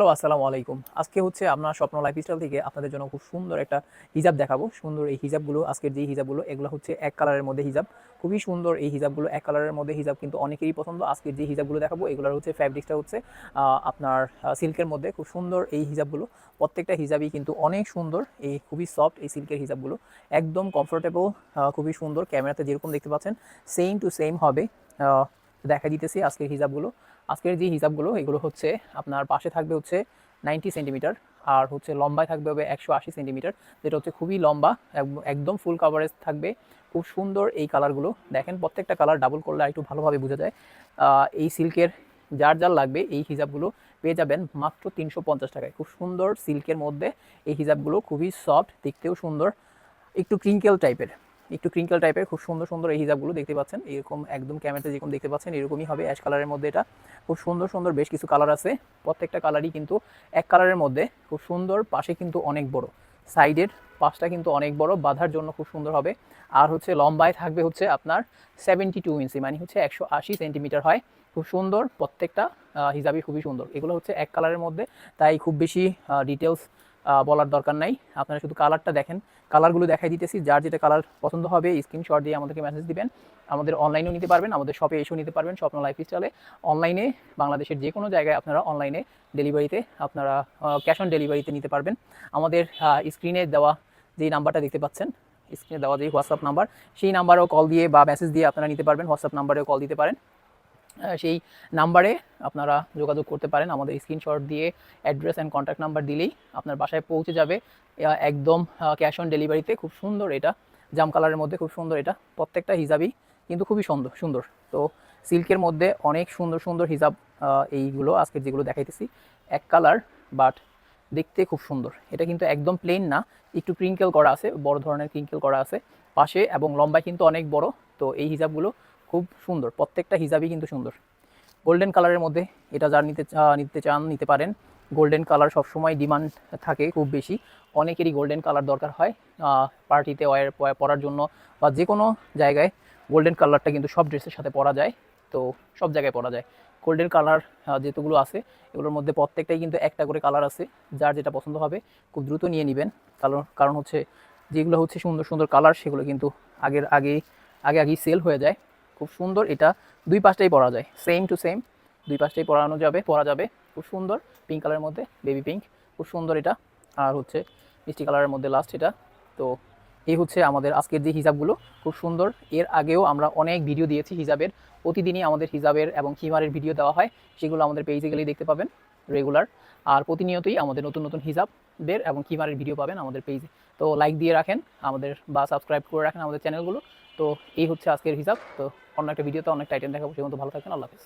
Hello, আসসালামু আলাইকুম। আজকে হচ্ছে আপনার স্বপ্ন লাইফস্টাইল থেকে আপনাদের জন্য খুব সুন্দর একটা হিজাব দেখাবো। সুন্দর এই হিজাবগুলো, আজকের যে হিজাবগুলো, এগুলো হচ্ছে এক কালারের মধ্যে হিজাব। খুবই সুন্দর এই হিজাবগুলো, এক কালারের মধ্যে হিজাব কিন্তু অনেকেরই পছন্দ। আজকের যে হিজাবগুলো দেখাবো, এগুলোর হচ্ছে ফ্যাব্রিক্সটা হচ্ছে আপনার সিল্কের মধ্যে। খুব সুন্দর এই হিজাবগুলো। প্রত্যেকটা হিজাবই কিন্তু অনেক সুন্দর। এই খুবই সফট এই সিল্কের হিজাবগুলো। একদম কমফোর্টেবল খুবই সুন্দর। ক্যামেরাতে যেরকম দেখতে পাচ্ছেন সেম টু সেম হবে। দেখা দিতেছি আজকের হিসাবগুলো। আজকের যে হিসাবগুলো, এগুলো হচ্ছে আপনার পাশে থাকবে হচ্ছে নাইনটি সেন্টিমিটার আর হচ্ছে লম্বায় থাকবে হবে একশো আশি সেন্টিমিটার, যেটা হচ্ছে খুবই লম্বা একদম ফুল কাভারেজ থাকবে। খুব সুন্দর এই কালারগুলো দেখেন প্রত্যেকটা কালার ডাবল করলে একটু ভালোভাবে বোঝা যায়। এই সিল্কের যার যার লাগবে এই হিজাবগুলো পেয়ে যাবেন মাত্র তিনশো পঞ্চাশ টাকায়। খুব সুন্দর সিল্কের মধ্যে এই হিজাবগুলো খুবই সফট দেখতেও সুন্দর। একটু ক্রিঙ্কেল টাইপের একটু ক্রিঙ্কেল টাইপের খুব সুন্দর সুন্দর এই হিজাবগুলো দেখতে পাচ্ছেন। এরকম একদম ক্যামেরাতে যেরকম দেখতে পাচ্ছেন, এরকমই হবে অ্যাশ কালারের মধ্যে এটা। খুব সুন্দর সুন্দর বেশ কিছু কালার আছে। প্রত্যেকটা কালারই কিন্তু এক কালারের মধ্যে। খুব সুন্দর, পাশে কিন্তু অনেক বড়। সাইডের পাশটা কিন্তু অনেক বড়, বাঁধার জন্য খুব সুন্দর হবে। আর হচ্ছে লম্বায় থাকবে হচ্ছে আপনার সেভেন্টি টু ইঞ্চি মানে হচ্ছে একশো আশি সেন্টিমিটার হয়। খুব সুন্দর, প্রত্যেকটা হিজাবই খুবই সুন্দর। এগুলো হচ্ছে এক কালারের মধ্যে। তাই খুব বেশি ডিটেলস বলার দরকার নাই। আপনারা শুধু কালারটা দেখেন। কালারগুলো দেখাই দিতেছি। যার যেটা কালার পছন্দ হবে স্ক্রিনশট দিয়ে আমাদেরকে মেসেজ দিবেন। আমাদের অনলাইনেও নিতে পারবেন, আমাদের শপে এসেও নিতে পারবেন স্বপ্ন লাইফ স্টাইলে অনলাইনে বাংলাদেশের যে কোনো জায়গায় আপনারা অনলাইনে ডেলিভারিতে আপনারা ক্যাশ অন ডেলিভারিতে নিতে পারবেন। আমাদের স্ক্রিনে দেওয়া যেই নাম্বারটা দেখতে পাচ্ছেন স্ক্রিনে দেওয়া যে হোয়াটসঅ্যাপ নাম্বার সেই নাম্বারেও কল দিয়ে বা মেসেজ দিয়ে আপনারা নিতে পারবেন। হোয়াটসঅ্যাপ নাম্বারেও কল দিতে পারেন। সেই নাম্বারে আপনারা যোগাযোগ করতে পারেন। আমাদের স্ক্রিনশট দিয়ে অ্যাড্রেস অ্যান্ড কন্ট্যাক্ট নাম্বার দিলেই আপনার বাসায় পৌঁছে যাবে। একদম ক্যাশ অন ডেলিভারিতে খুব সুন্দর এটা। জাম কালারের মধ্যে খুব সুন্দর এটা। প্রত্যেকটা হিজাবই কিন্তু খুবই সুন্দর সুন্দর। তো সিল্কের মধ্যে অনেক সুন্দর সুন্দর হিজাব এইগুলো আজকের যেগুলো দেখাইতেছি। এক কালার বাট দেখতে খুব সুন্দর। এটা কিন্তু একদম প্লেন না। একটু ক্রিঙ্কেল করা আছে, বড় ধরনের ক্রিঙ্কেল করা আছে। পাশে এবং লম্বায় কিন্তু অনেক বড়। তো এই হিজাবগুলো খুব সুন্দর, প্রত্যেকটা হিজাবই কিন্তু সুন্দর। গোল্ডেন কালারের মধ্যে এটা যার নিতে নিতে চান, নিতে পারেন। গোল্ডেন কালার সবসময় ডিমান্ড থাকে খুব বেশি। অনেকেরই গোল্ডেন কালার দরকার হয় পার্টিতে ওয়ার পরার জন্য বা যে কোনো জায়গায় গোল্ডেন কালারটা কিন্তু সব ড্রেসের সাথে পরা যায়, তো সব জায়গায় পরা যায়। গোল্ডেন কালার যেগুলো আছে, এগুলোর মধ্যে প্রত্যেকটাই কিন্তু একটা করে কালার আছে, যার যেটা পছন্দ হবে খুব দ্রুত নিয়ে নেবেন। কারণ কারণ হচ্ছে যেগুলো হচ্ছে সুন্দর সুন্দর কালার সেগুলো কিন্তু আগের আগে আগে আগেই সেল হয়ে যায়। খুব সুন্দর। এটা দুই পাশটাই পরা যায়। সেম টু সেম দুই পাশটাই পরানো যাবে, পরা যাবে। খুব সুন্দর। পিঙ্ক কালারের মধ্যে বেবি পিঙ্ক খুব সুন্দর এটা। আর হচ্ছে মিষ্টি কালারের মধ্যে লাস্ট এটা। তো এই হচ্ছে আমাদের আজকের যে হিজাবগুলো খুব সুন্দর। এর আগেও আমরা অনেক ভিডিও দিয়েছি হিজাবের প্রতিদিনই আমাদের হিজাবের এবং হিমারের ভিডিও দেওয়া হয়। সেগুলো আমাদের পেজে গেলেই দেখতে পাবেন রেগুলার আর প্রতিনিয়তই আমাদের নতুন নতুন হিজাবের এবং কিমারের ভিডিও পাবেন আমাদের পেজে তো লাইক দিয়ে রাখেন। আমাদের বা সাবস্ক্রাইব করে রাখেন আমাদের চ্যানেলগুলো তো এই হচ্ছে আজকের হিসাব। তো অন্য একটা ভিডিওতে অনেক টাইটেন দেখাবো, সেই মতো ভালো থাকবেন, আল্লাহ হাফিজ।